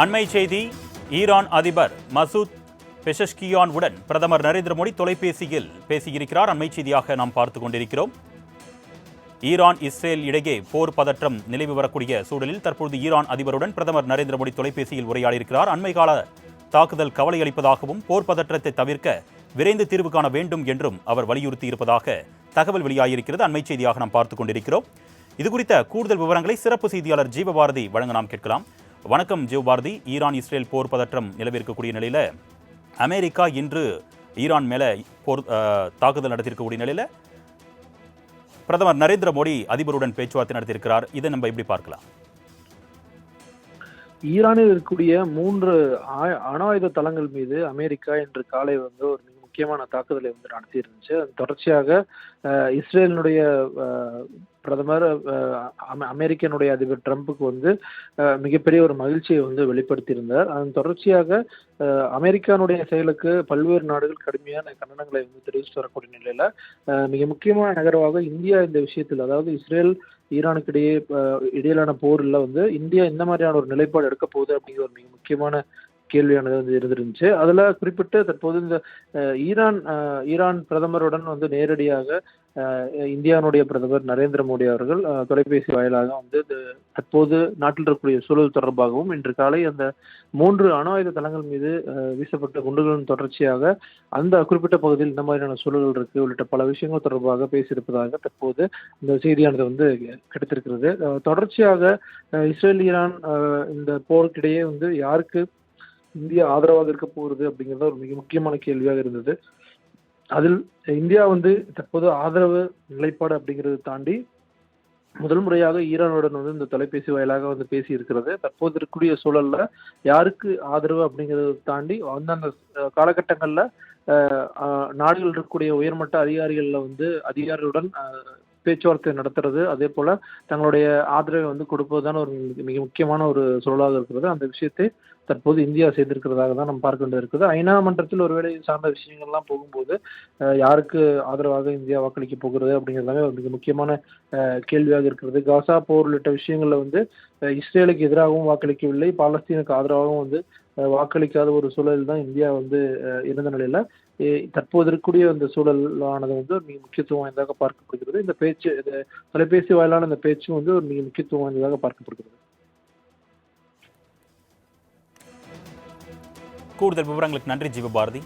அண்மை செய்தி ஈரான் அதிபர் மசூத் பெஷஷ்கியான் உடன் பிரதமர் நரேந்திர மோடி தொலைபேசியில் பேசியிருக்கிறார். அண்மை செய்தியாக நாம் பார்த்து கொண்டிருக்கிறோம். ஈரான் இஸ்ரேல் இடையே போர் பதற்றம் நிலவி வரக்கூடிய சூழலில் தற்பொழுது ஈரான் அதிபருடன் பிரதமர் நரேந்திர மோடி தொலைபேசியில் உரையாடியிருக்கிறார். அண்மை தாக்குதல் கவலை அளிப்பதாகவும் போர் பதற்றத்தை தவிர்க்க விரைந்து தீர்வு காண வேண்டும் என்றும் அவர் வலியுறுத்தி இருப்பதாக தகவல் வெளியாகியிருக்கிறது. அண்மை செய்தியாக நாம் பார்த்துக் கொண்டிருக்கிறோம். இது குறித்த கூடுதல் விவரங்களை சிறப்பு செய்தியாளர் ஜீவபாரதி வழங்க நாம் கேட்கலாம். வணக்கம் ஜீவபாரதி. ஈரான் இஸ்ரேல் போர் பதற்றம் நிலவிருக்கக்கூடிய நிலையில அமெரிக்கா இன்று ஈரான் மேல போர் அஹ், தாக்குதல் நடத்தியிருக்கக்கூடிய நிலையில பிரதமர் நரேந்திர மோடி அதிபருடன் பேச்சுவார்த்தை நடத்தியிருக்கிறார். இதை நம்ம எப்படி பார்க்கலாம்? ஈரானில் இருக்கக்கூடிய மூன்று ஆ- அணு ஆயுத தளங்கள் மீது அமெரிக்கா இன்று காலை வந்து ஒரு மிக முக்கியமான தாக்குதலை வந்து நடத்தி இருந்துச்சு தொடர்ச்சியாக இஸ்ரேலினுடைய அஹ், பிரதமர் அமெரிக்கனுடைய அதிபர் ட்ரம்ப்புக்கு வந்து மிகப்பெரிய ஒரு மகிழ்ச்சியை வந்து வெளிப்படுத்தியிருந்தார். அதன் தொடர்ச்சியாக அமெரிக்கானுடைய செயலுக்கு பல்வேறு நாடுகள் கடுமையான கண்டனங்களை வந்து தெரிவித்து வரக்கூடிய நிலையில மிக முக்கியமான நகரமாக இந்தியா இந்த விஷயத்தில் அதாவது இஸ்ரேல் ஈரானுக்கு இடையே இடையிலான போரில் வந்து இந்தியா எந்த மாதிரியான ஒரு நிலைப்பாடு எடுக்க போகுது அப்படிங்கிற ஒரு மிக முக்கியமான கேள்வியானது வந்து இருந்துருந்துச்சு. அதில் குறிப்பிட்டு தற்போது இந்த ஈரான் ஈரான் பிரதமருடன் வந்து நேரடியாக இந்தியாவுடைய பிரதமர் நரேந்திர மோடி அவர்கள் தொலைபேசி வாயிலாக வந்து தற்போது நாட்டில் இருக்கக்கூடிய சூழல் தொடர்பாகவும் இன்று காலை அந்த மூன்று அணு ஆயுத தளங்கள் மீது வீசப்பட்ட குண்டுகளின் தொடர்ச்சியாக அந்த குறிப்பிட்ட பகுதியில் இந்த மாதிரியான சூழல்கள் இருக்கு. உள்ளிட்ட பல விஷயங்கள் தொடர்பாக பேசியிருப்பதாக தற்போது இந்த செய்தியானது வந்து கிடைத்திருக்கிறது. தொடர்ச்சியாக இஸ்ரேல் ஈரான் இந்த போருக்கிடையே வந்து யாருக்கு இந்தியா ஆதரவாக இருக்க போகிறது அப்படிங்கிறது ஒரு மிக முக்கியமான கேள்வியாக இருந்தது. அதில் இந்தியா வந்து தற்போது ஆதரவு நிலைப்பாடு அப்படிங்கிறத தாண்டி முதல் முறையாக ஈரானுடன் வந்து இந்த தொலைபேசி வாயிலாக வந்து பேசி இருக்கிறது தற்போது இருக்கக்கூடிய சூழல்ல யாருக்கு ஆதரவு அப்படிங்கிறத தாண்டி அந்தந்த காலகட்டங்கள்ல அஹ், அஹ், நாடுகள் இருக்கக்கூடிய உயர்மட்ட அதிகாரிகள்ல வந்து அதிகாரிகளுடன் பேச்சுவார்த்தை நடத்துறது அதே போல தங்களுடைய ஆதரவை வந்து கொடுப்பதுதான் ஒரு மிக- முக்கியமான ஒரு சூழலாக இருக்கிறது. அந்த விஷயத்தை தற்போது இந்தியா செய்திருக்கிறதாக தான் நம்ம பார்க்க வேண்டியது இருக்குது. ஐநா மன்றத்தில் ஒருவேளை சார்ந்த விஷயங்கள்லாம் போகும்போது யாருக்கு ஆதரவாக இந்தியா வாக்களிக்க போகிறது அப்படிங்கிறதாவே ஒரு மிக முக்கியமான கேள்வியாக இருக்கிறது. காசா போர் உள்ளிட்ட விஷயங்களில் வந்து இஸ்ரேலுக்கு எதிராகவும் வாக்களிக்கவில்லை பாலஸ்தீனுக்கு ஆதரவாகவும் வந்து வாக்களிக்காத ஒரு சூழலில் தான் இந்தியா வந்து இருந்த நிலையில் தற்போது இருக்கக்கூடிய இந்த சூழலானது வந்து ஒரு மிக முக்கியத்துவம் வாய்ந்ததாக பார்க்கப்படுகிறது. இந்த பேச்சு இது தொலைபேசி வாயிலான இந்த பேச்சும் வந்து ஒரு மிக முக்கியத்துவம் வாய்ந்ததாக பார்க்கப்படுகிறது. கூடுதல் விவரங்களுக்கு நன்றி ஜீவபாரதி.